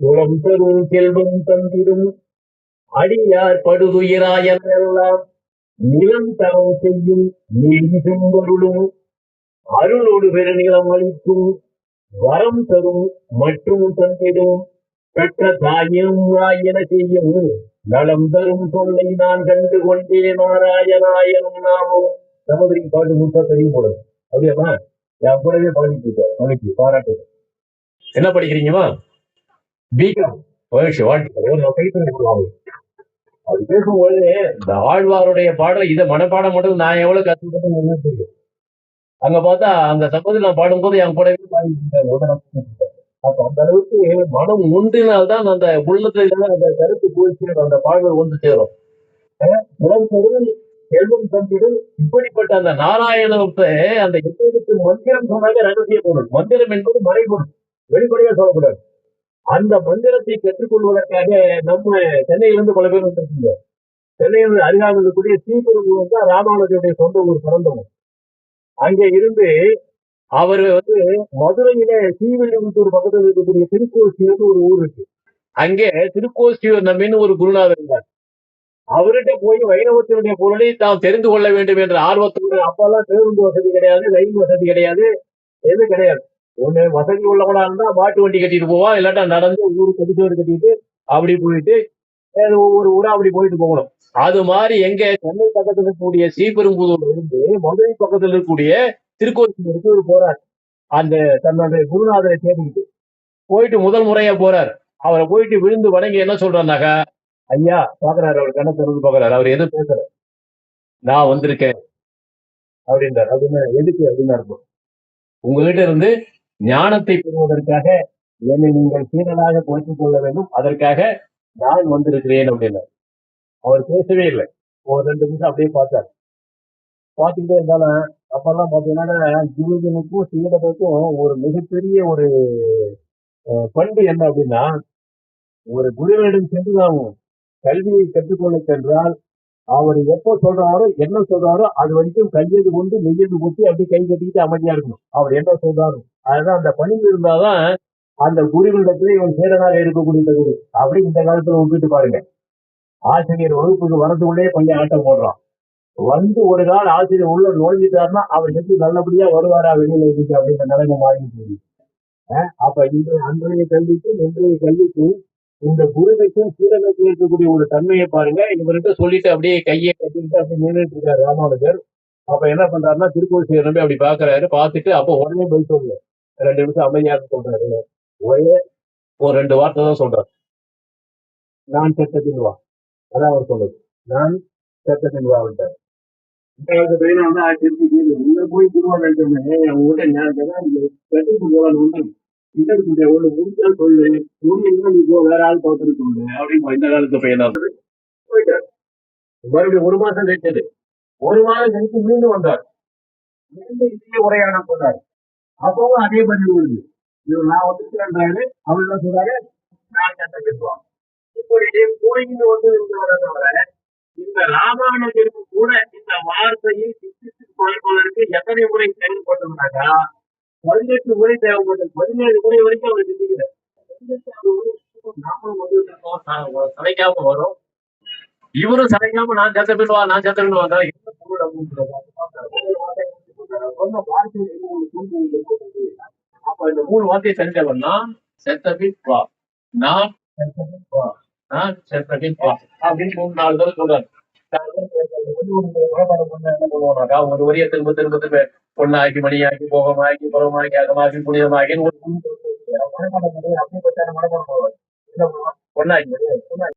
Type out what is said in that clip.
குளம் பெரும் செல்வம் தந்திடும். அடியார் படுதுயிராயெல்லாம் நிலம் தரம் செய்யும் நீதிசும் வருளும் அருளோடு பெருநிலம் அளிக்கும் வரம் தரும் மற்றும் தந்திடும். பெற்ற தாயும் என செய்யும். நலம் தரும் சொல்லை நான் கண்டு கொண்டே நாராயணாயனும் நாமும். சகோதரி பாட்டு முட்டா தெரியும் போல அப்படியாமா என் கூடவே பாடிட்டு இருக்கேன். மகிழ்ச்சி. பாராட்டு என்ன படிக்கிறீங்கம்மா பிகாம் மகிழ்ச்சி வாழ்த்துக்கள். அது பேசும்பொழுது இந்த ஆழ்வாருடைய பாடல் இதை மனப்பாடம் மட்டும் நான் எவ்வளவு கத்துக்கிட்டேன்னு தெரியும். அங்க பார்த்தா அந்த சப்போஸ் நான் பாடும்போது என் கூடவே பாடிட்டு அப்ப அந்த அளவுக்கு மனம் உண்டினால்தான் அந்த உள்ளத்துல அந்த கருத்து போய் அந்த பாடல் வந்து சேரும். அஹ் செல்வம் தந்திடும். இப்படிப்பட்ட அந்த நாராயணத்தை அந்த எண்ணெழுத்து மந்திரம் சொன்னாங்க ரகசிய பொருள். மந்திரம் என்பது மறைபொருள். வெளிப்படையா சொல்லக்கூடாது. அந்த மந்திரத்தை கற்றுக்கொள்வதற்காக நம்ம சென்னையிலிருந்து பல பேர் வந்திருக்கீங்க. சென்னையில் அருகாமல் இருக்கக்கூடிய ஸ்ரீபெரும்பூர் தான் ராமானுஜனுடைய சொந்த ஊர் பிறந்தவங்க அங்க இருந்து அவர் வந்து மதுரையில ஸ்ரீவில்லிபுத்தூர் பக்கத்தில் இருக்கக்கூடிய திருக்கோஷ்டின்னு ஒரு ஊர் இருக்கு. அங்கே திருக்கோஷ்டி நம்பின்னு ஒரு குருநாதர் இருந்தார். அவர்கிட்ட போய் வைணவத்தினுடைய பொருளை தாம் தெரிந்து கொள்ள வேண்டும் என்ற ஆர்வத்தோடு அப்பெல்லாம் பேருந்து வசதி கிடையாது ரயில் வசதி கிடையாது எதுவும் கிடையாது. ஒண்ணு வசதி உள்ளவனா இருந்தா மாட்டு வண்டி கட்டிட்டு போவான் இல்லாட்டா நடந்து ஊரு கட்டிச்சோறு கட்டிட்டு அப்படி போயிட்டு ஒவ்வொரு ஊரா அப்படி போயிட்டு போகணும். அது மாதிரி எங்க சென்னை பக்கத்துல இருக்கக்கூடிய ஸ்ரீபெரும்புதூர்ல இருந்து மதுரை பக்கத்துல இருக்கக்கூடிய திருக்கோவிலூருக்கு ஒரு போறார் அந்த தன்னுடைய குருநாதரை தேடிக்கிட்டு போயிட்டு முதல் முறையா போறாரு. அவரை போயிட்டு விழுந்து வணங்கி என்ன சொல்றாருனாக்கா ஐயா பாக்குறாரு அவர் கண்ணை திறந்து பாக்குறாரு. அவர் எது பேசுற நான் வந்திருக்கேன். அப்படின்றார். அப்படின்னா எதுக்கு? அப்படின்னு இருக்கும் உங்ககிட்ட இருந்து ஞானத்தை பெறுவதற்காக என்னை நீங்கள் சீரனாக குறைத்துக் கொள்ள வேண்டும். அதற்காக நான் வந்திருக்கிறேன் அப்படின்னார். அவர் பேசவே இல்லை. ஒரு ரெண்டு நிமிஷம் அப்படியே பார்த்தார். பார்த்துக்கிட்டே இருந்தாலும் அப்பெல்லாம் பார்த்தீங்கன்னா குருஜனுக்கும் சீடனுக்கும் ஒரு மிகப்பெரிய ஒரு பண்பு என்ன அப்படின்னா ஒரு குருவிடம் சென்று நாம் கல்வியை கற்றுக்கொள்ள சென்றால் அவர் எப்போ சொல்றாரோ என்ன சொல்றாரோ அது வரைக்கும் கையெழுத்து கொண்டு மெய்யெழுத்து கொட்டி அப்படியே கை கட்டிக்கிட்டு அமைதியா இருக்கணும். அவர் என்ன சொல்றாரோ. அதுதான் அந்த பணி இருந்தாதான் அந்த குருவிடத்துல இவன் சேரனாக இருக்கக்கூடிய தகுதி அப்படி இந்த காலத்துல ஒப்பிட்டு பாருங்க. ஆசிரியர் வகுப்புக்கு வரதுக்குள்ளே பையன் ஆட்டம் போடுறான். வந்து ஒரு நாள் ஆசிரியர் உள்ள நுழைஞ்சிட்டாருன்னா அவர் எப்படி நல்லபடியா வருவாரா வெளியில இருக்கு அப்படின்ற நிலைமை மாறிட்டு அப்ப இன்றைய அன்றைய கல்விக்கும் இன்றைய கல்விக்கும் இந்த குருவிக்கும் சீடனுக்கும் இருக்கக்கூடிய ஒரு தன்மையை பாருங்க. இவர்கிட்ட சொல்லிட்டு அப்படியே கையை கட்டிக்கிட்டு அப்படியே நின்றுட்டு இருக்காரு ராமானுஜர். அப்ப என்ன பண்றாருன்னா திருக்கோள் சீரன் அப்படி பாக்குறாரு. பார்த்துட்டு அப்ப உடனே பதில் சொல்லு ரெண்டு நிமிஷம் அமைதியா சொல்றாரு. ஒரே ஒரு ரெண்டு வார்த்தை தான் சொல்றாரு. நான் செத்த பின்வா அதான் அவர் சொல்லுது நான் செத்த பின்வாவிட்டார் இந்த பையனை வந்து ஆச்சரிச்சு உள்ள போய் திருவாரூர் உங்ககிட்ட நான் கட்டிட்டு போகலாம் ஒண்ணு இதற்கு ஒரு முடிச்சா சொல்லு முடியும் நீ வேற ஆள் பார்த்துட்டு சொல்லு அப்படின்னு இந்த காலத்து பையனா இருந்தது. போயிட்டார். மறுபடியும் ஒரு மாசம் கழிச்சது. ஒரு மாதம் கழித்து மீண்டும் வந்தார். மீண்டும் இதே உரையாடல் போனார் அப்பவும் அதே பதில் வருது. இவர் நான் வந்துருக்கிறேன்றாரு அவர் என்ன சொல்றாரு? நான் சட்டை கட்டுவான். இப்படி போயின்னு வந்து இருக்கிறவரை இந்த ராமாயணத்திற்கு கூட இந்த வார்த்தையை சிந்தித்து பார்ப்பதற்கு எத்தனை முறை செயல்பட்டோம்னாக்கா பதினெட்டு முறை தேவைப்பட்டது பதினேழு முறை வரைக்கும் அவர் சிந்திக்கிறார் பதினெட்டாவது வந்து வரும் இவரும் சளைக்காம நான் சத்த பின்வா நான் சத்த பின்வா என்ன பொருள் அப்படின்னு சொன்ன வார்த்தை அப்ப இந்த மூணு வார்த்தையை தெரிஞ்சவன் நான் செத்த பின் வா நான் செத்த பின் வா நான் செத்த பின் வா அப்படின்னு மூணு நாலு தடவை சொல்றாரு ஒரு வரியை திரும்ப திரும்ப திரும்ப பொண்ணாக்கி மணியாக்கி போகமாக்கி புறமாக்கி அகமாக்கி புனிதமாக்கி ஒரு மனப்பாடம் பண்ணி அப்படியே பச்சான மனப்பாடம் பண்ணுவாங்க என்ன